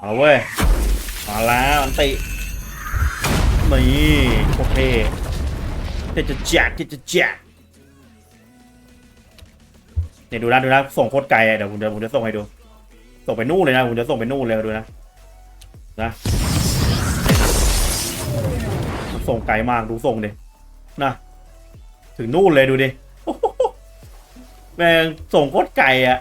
เอาเว้ยมาแล้วอันตินี่โอเคเจะจะแจกเจะจะแจกเนี่ยดูนะดูนะส่งโคตรไกลเดี๋ยวผมเดี๋ยวผมจะส่งให้ดู ส่งไปนู่นเลยนะผมจะส่งไปนู่นเลยดูนะนะส่งไกลมากดูส่งดินะถึงนู่นเลยดูดิแม่งส่งโคตรไกลอะ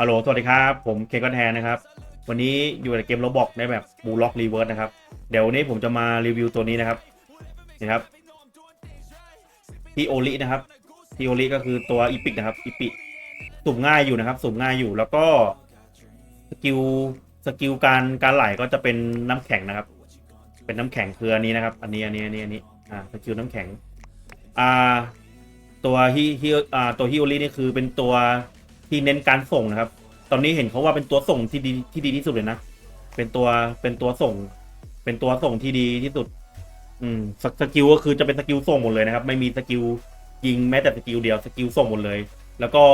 ฮัลโหล สวัสดีครับ ผมเคก็แทนนะครับ วันนี้อยู่ในเกมโรบอกในแบบบูล็อกรีเวิร์สนะครับ เดี๋ยววันนี้ผมจะมารีวิวตัวนี้นะครับนี่ครับพีโอลินะครับพีโอลิก็คือตัวอีพิกนะครับอีพิกสุ่มง่ายอยู่นะครับ สุ่มง่ายอยู่แล้วก็สกิลสกิลการการไหลก็จะเป็นน้ำแข็งนะครับ เป็นน้ำแข็งคืออันนี้นะครับ อันนี้อันนี้อันนี้อันนี้อ่าสกิลน้ำแข็งอ่าตัวฮิฮิอ่าตัวฮิโอลินี่คือเป็นตัว ที่เน้นการส่งนะครับ ตอนนี้เห็นเขาว่าเป็นตัวส่งที่ดีที่ดีที่สุดเลยนะ เป็นตัวเป็นตัวส่ง เป็นตัวส่งที่ดีที่สุด อืมสสกิลก็คือจะเป็นสกิลส่งหมดเลยนะครับ ไม่มีสกิลยิงแม้แต่สกิลเดียวสกิลส่งหมดเลย แล้วก็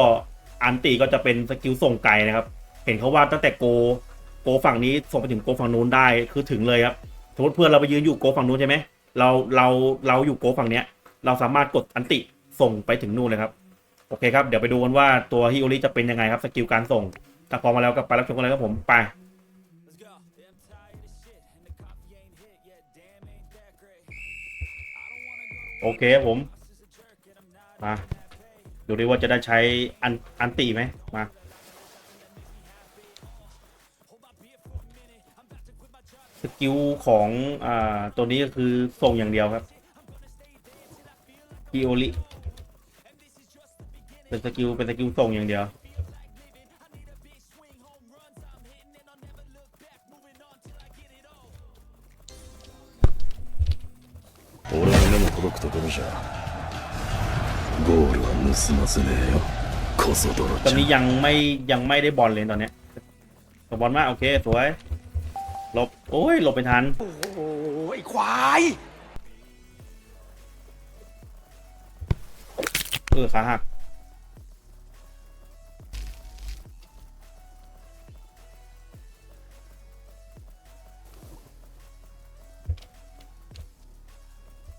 อันติก็จะเป็นสกิลส่งไกลนะครับ เห็นเขาว่าตั้งแต่โกโกฝั่งนี้ส่งไปถึงโกฝั่งนู้นได้คือถึงเลยครับสมมติเพื่อนเราไปยืนอยู่โกฝั่งนู้นใช่ไหมเราเราเราอยู่โกฝั่งเนี้ย เราสามารถกดอันติส่งไปถึงนู่นเลยครับ อเคครับเดี๋ยวไปดูกันว่าตัวฮิโอริจะเป็นยังไงครับสกิลการส่งถ้าพร้อมมาแล้วก็ไปรับชมกันเลยครับผมไปโอเคครับผมมาดูดิว่าจะได้ใช้อันอันติไหมมาสกิลของอ่าตัวนี้ก็คือส่งอย่างเดียวครับฮิโอริ เป็นสกิลเป็นสกิลส่งอย่างเดียว 俺の目も届くところじゃゴールは盗ませねえよコソ泥 ตอน ちゃ นี้ยังไม่ยังไม่ได้บอลเลยตอนเนี้ยตบบอลมากโอเค สวยหลบ โอ้ยหลบไปทัน โอ้โหไอ้ควาย เออขาหัก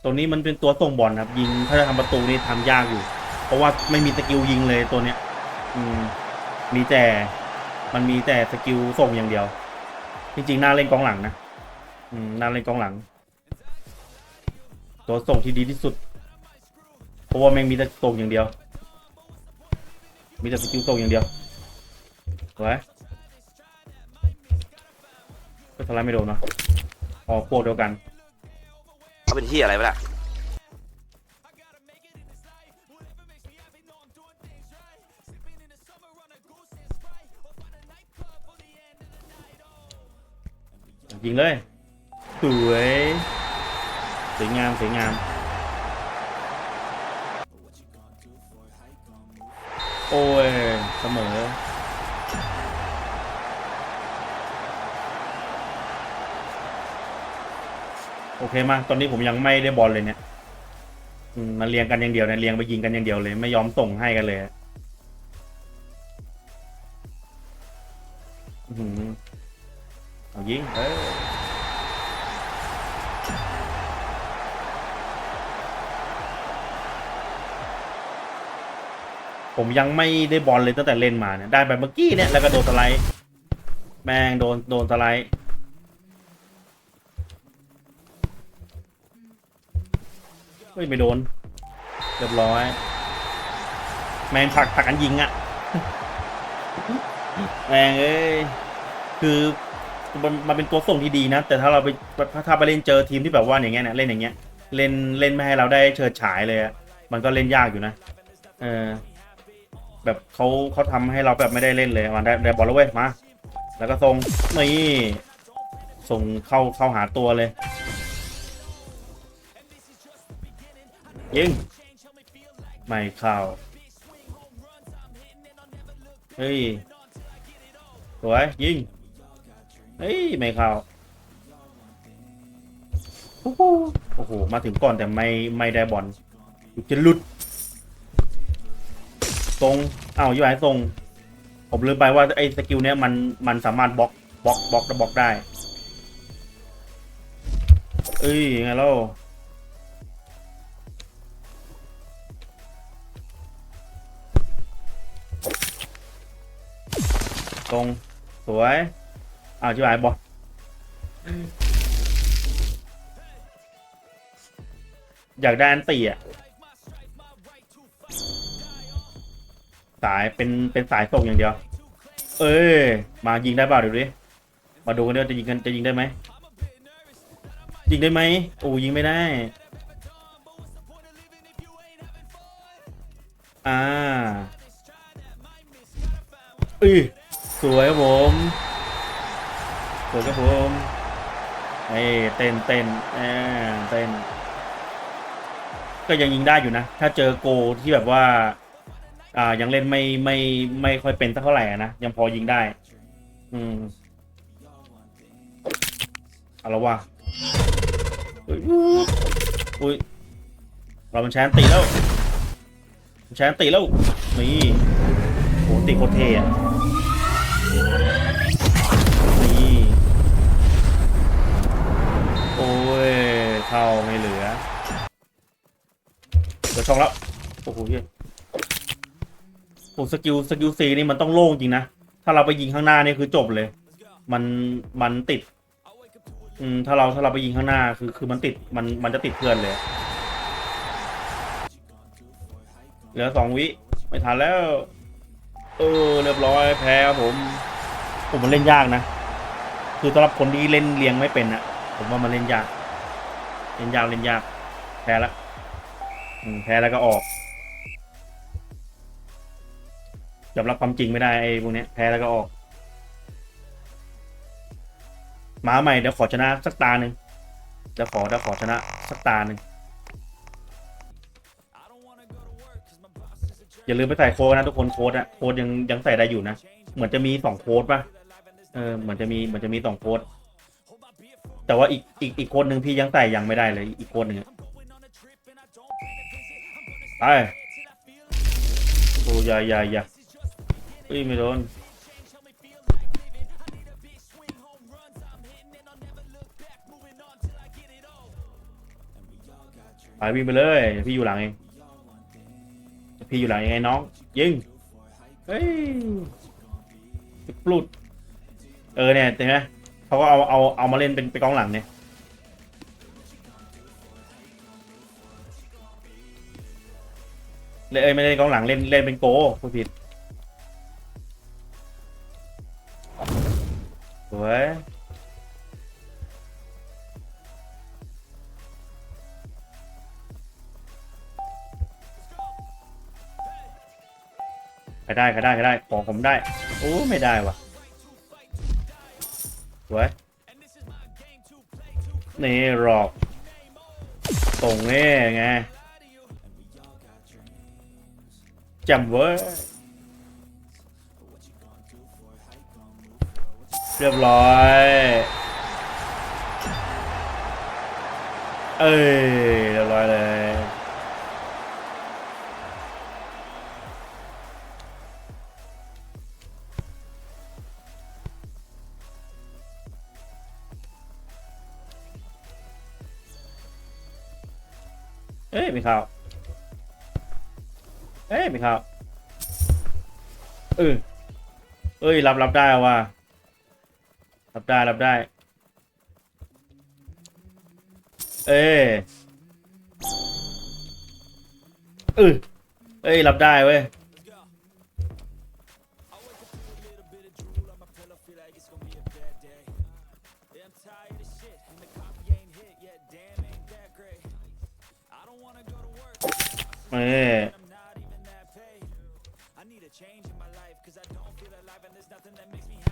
ตัวนี้มันเป็นตัวส่งบอลครับ ยิงถ้าจะทำประตูนี่ทำยากอยู่ เพราะว่าไม่มีสกิลยิงเลยตัวเนี้ย อืม มีแต่มันมีแต่สกิลส่งอย่างเดียว จริงๆน่าเล่นกองหลังนะอืมน่าเล่นกองหลัง ตัวส่งที่ดีที่สุด เพราะว่าแม่งมีแต่ส่งอย่างเดียว มีแต่สกิลส่งอย่างเดียวสวยก็ทลายไม่โดนเนาะออกโปรเดียวกัน เขาเป็นที่อะไรวะล่ะยิงเลย สวยสวยงามสวยงาม โอ้ย เสมอ โอเคมาตอนนี้ผมยังไม่ได้บอลเลยเนี่ยมมันเรียงกันอย่างเดียวเนี่ยเรียงไปยิงกันอย่างเดียวเลย ไม่ยอมส่งให้กันเลยอเอายิงเออผมยังไม่ได้บอลเลยตั้งแต่เล่นมาเนี่ยได้ไปเมื่อกี้เนี่ยแล้วก็โดนสไลด์ แม่งโดนโดนสไลด์ เฮ้ยไม่โดนเรียบร้อย แมงผักผักกันยิงอะแมงเอ้ยคือมันมันเป็นตัวส่งที่ดีนะ แต่ถ้าเราไปถ้าไปเล่นเจอทีมที่แบบว่าอย่างเงี้ยนะเล่นอย่างเงี้ยเล่นเล่นไม่ให้เราได้เฉิดฉายเลยอะมันก็เล่นยากอยู่นะเออแบบเขาเขาทำให้เราแบบไม่ได้เล่นเลยมาได้ได้บอลแล้วเว้ยมา แล้วก็ทรงนี่ส่งเข้าเข้าหาตัวเลย ยิงไม่เข้าเฮ้ยสวยยิงเฮ้ยไม่เข้าโอ้โหโอ้โหมาถึงก่อนแต่ไม่ไม่ได้บอลจะหลุดตรงอ้าวยี่หายตรง ผมลืมไปว่าไอ้สกิลเนี้ยมันมันสามารถบล็อกบล็อกบล็อกบล็อกได้เอ้ยไงเล่า ตรง สวยอ้าวชิบหายบอลอยากได้อันตีอะ สายเป็นเป็นสายส่งอย่างเดียว เอ้ย มายิงได้เปล่าเดี๋ยวดิ มาดูกันด้วยจะยิงกันจะยิงได้ไหม ยิงได้ไหมโอ้ยิงไม่ได้ อ่าอือ วยครับผมสวยครับผมเอ้ยเต้นเต้นอ่าเต้น ก็ยังยิงได้อยู่นะ ถ้าเจอโกที่แบบว่า อ่ายังเล่นไม่ไม่ไม่ค่อยเป็นสักเท่าไหร่นะยังพอยิงได้ อืมเอาละวะอุ้ยอุ้ยเรามันแชนตีแล้วมันแชนตีแล้วนี่โหตีโคตรเท่อะ เข้าไม่เหลือเปิดช่องแล้วโอ้โหเหี้ยโอ้สกิลสกิลซีนี่มันต้องโล่งจริงนะ ถ้าเราไปยิงข้างหน้านี่คือจบเลย มันมันติด อืมถ้าเราถ้าเราไปยิงข้างหน้าคือคือมันติดมันมันจะติดเพื่อนเลยเหลือสองวิไม่ทันแล้ว เออเรียบร้อยแพ้ผม ผมมันเล่นยากนะ คือสำหรับคนที่เล่นเรียงไม่เป็นอะผมว่ามันเล่นยาก เล่นยากเล่นยากแพ้ละอืมแพ้แล้วก็ออกยอมรับความจริงไม่ได้ไอ้พวกเนี้ยแพ้แล้วก็ออกมาใหม่เดี๋ยวขอชนะสักตาหนึ่งเดี๋ยวขอเดี๋ยวขอชนะสักตาหนึ่งอย่าลืมไปใส่โค้ดนะทุกคนโค้ดอะโค้ดยังยังใส่ได้อยู่นะ เหมือนจะมีสองโค้ดป่ะเออเหมือนจะมีเหมือนจะมีสองโค้ด แต่ว่าอีกอีกอีกโค้ดหนึ่งพี่ยังใส่ยังไม่ได้เลย อีกโค้ดหนึ่งไปโอ้ยอยายาอยาเอ้ยไม่โดนไปวิ่งไปเลย พี่อยู่หลังเอง พี่อยู่หลังยังไงน้อง ยิง เฮ้ยปลุด เออเนี่ยเห็นไหม เขาก็เอาเอาเอามาเล่นเป็นเป็นกองหลังเนี่ยเลยไม่ได้เล่นกองหลังเล่นเล่นเป็นโกผู้ผิดสวยใครได้ใครได้ใครได้ของผมได้ โอ้ไม่ได้ว่ะ วยนี่หรอกตรงนี่ไงจำเว้เรียบร้อย เอ้ยเรียบร้อยเลย เอ้ยไม่เข้าเอ้ยไม่เข้าเออเอ้ยรับรับได้ว่ะรับได้รับได้ เอ้ยเออเอ้ยรับได้เว้ย เอ้ย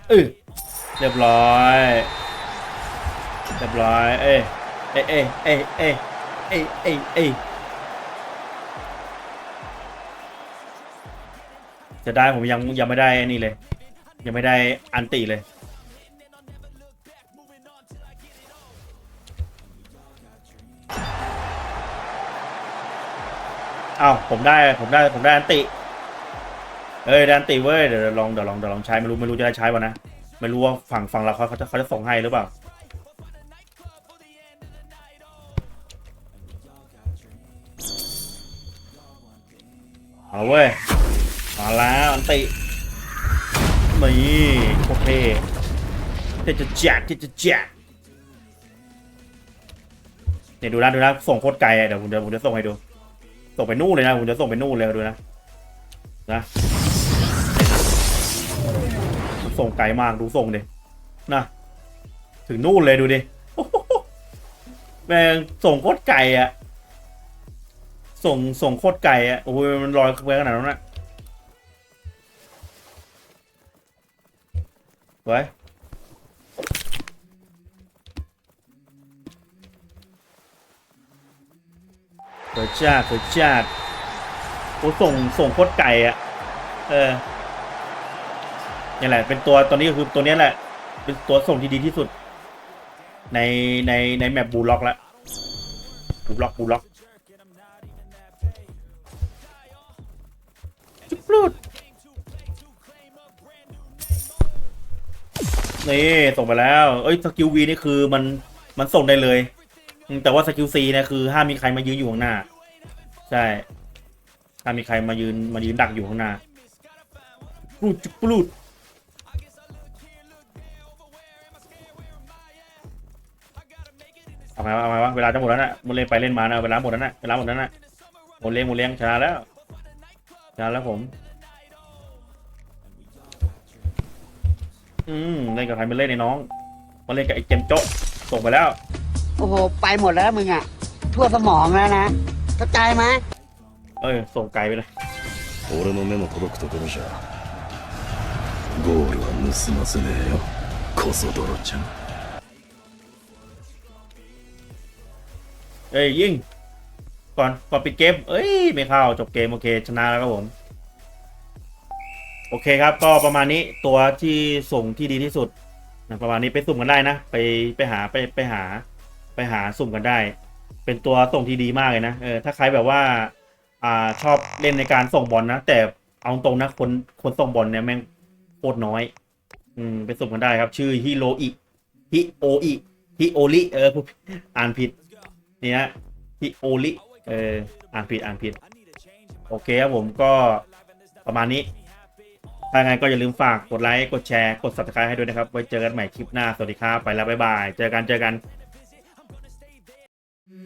เออเรียบร้อย เรียบร้อย เอ้ยเอ้ยเอ้ยเอ้ยเอ้ยเอ้ยเอ้ยเอ้ยจะได้ผมยังยังไม่ได้นี่เลย ยังไม่ได้อันติเลย อ้าวผมได้ผมได้ผมได้อันติ เอ้ยได้อันติเว้ยเดี๋ยวลองเดี๋ยวลองเดี๋ยวลองใช้ไม่รู้ไม่รู้จะได้ใช้ป่ะนะไม่รู้ว่าฝั่งฝั่งเราเขาเขาจะเขาจะส่งให้หรือเปล่าเอาเว้ยมาแล้วอันตินี่โอเคเจะจะแจกเจะจะแจกเนี่ยดูนะดูนะส่งโคตรไกลเดี๋ยวผมเดี๋ยวผมจะส่งให้ดู ส่งไปนู่นเลยนะผมจะส่งไปนู่นเลยดูนะนะส่งไกลมากดูส่งดินะถึงนู่นเลยดูดิโอ้โหแม่งส่งโคตรไกลอะส่งส่งโคตรไกลอะโอ้ยมันลอยไปขนาดนั้นนะไว้ เกิดจ้าเกิดจ้าโอ้ส่งส่งโคตรไกลอะเออนี่แหละ เป็นตัวตัวนี้ก็คือตัวนี้แหละ เป็นตัวส่งที่ดีที่สุด ในในในแมปบูล็อกแล้วบูล็อกบูล็อกจุ๊บลุดนี่ส่งไปแล้ว เอ้ยสกิลวีนี่คือมันมันส่งได้เลย แต่ว่าสกิลซีเนี่ยคือห้ามมีใครมายืนอยู่ข้างหน้า ใช่ห้ามมีใครมายืนมายืนดักอยู่ข้างหน้าปลุดปลุดเอาไงวะเอาไงวะเวลาจะหมดแล้วนะมันเล่นไปเล่นมานะเวลาหมดแล้วนะเวลาหมดแล้วนะหมดเลี้ยงหมดเลี้ยงชนะแล้วชนะแล้วผม อืมเล่นกับใครไม่เล่นในน้องมาเล่นกับไอ้เจมโจ๊ะส่งไปแล้ว โอ้โห ไปหมดแล้วมึงอ่ะ ทั่วสมองแล้วนะเข้าใจไหม เอ้ยส่งไกลไปเลย 俺の目の届くところじゃゴールは盗ませねえよコソ泥ちゃん เอ้ยยิงก่อนก่อนปิดเกม เอ้ยไม่เข้าจบเกมโอเคชนะแล้วครับผม โอเคครับ ก็ประมาณนี้ตัวที่ส่งที่ดีที่สุดนะประมาณนี้ไปสุ่มกันได้นะ ไปไปหาไปไปหา ไปหาสุ่มกันได้ เป็นตัวส่งที่ดีมากเลยนะเออถ้าใครแบบว่า อ่าชอบเล่นในการส่งบอลนะแต่เอาตรงนะคนคนส่งบอลเนี่ยแม่งโคตรน้อย อืมไปสุ่มกันได้ครับ ชื่อฮิโรอิฮิโออิฮิโอริเออพูดอ่านผิดนี่ฮะฮิโอริเอออ่านผิดอ่านผิด โอเคครับผมก็ประมาณนี้ถ้าไงก็อย่าลืมฝากกดไลค์ กดแชร์ กด subscribe ให้ด้วยนะครับ ไว้เจอกันใหม่คลิปหน้า สวัสดีครับ ไปแล้ว บ๊ายบาย เจอกัน เจอกัน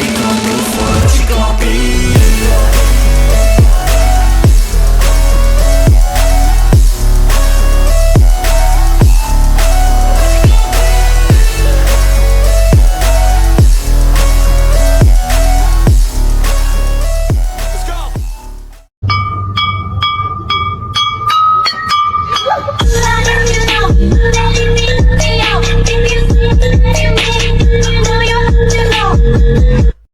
Michael.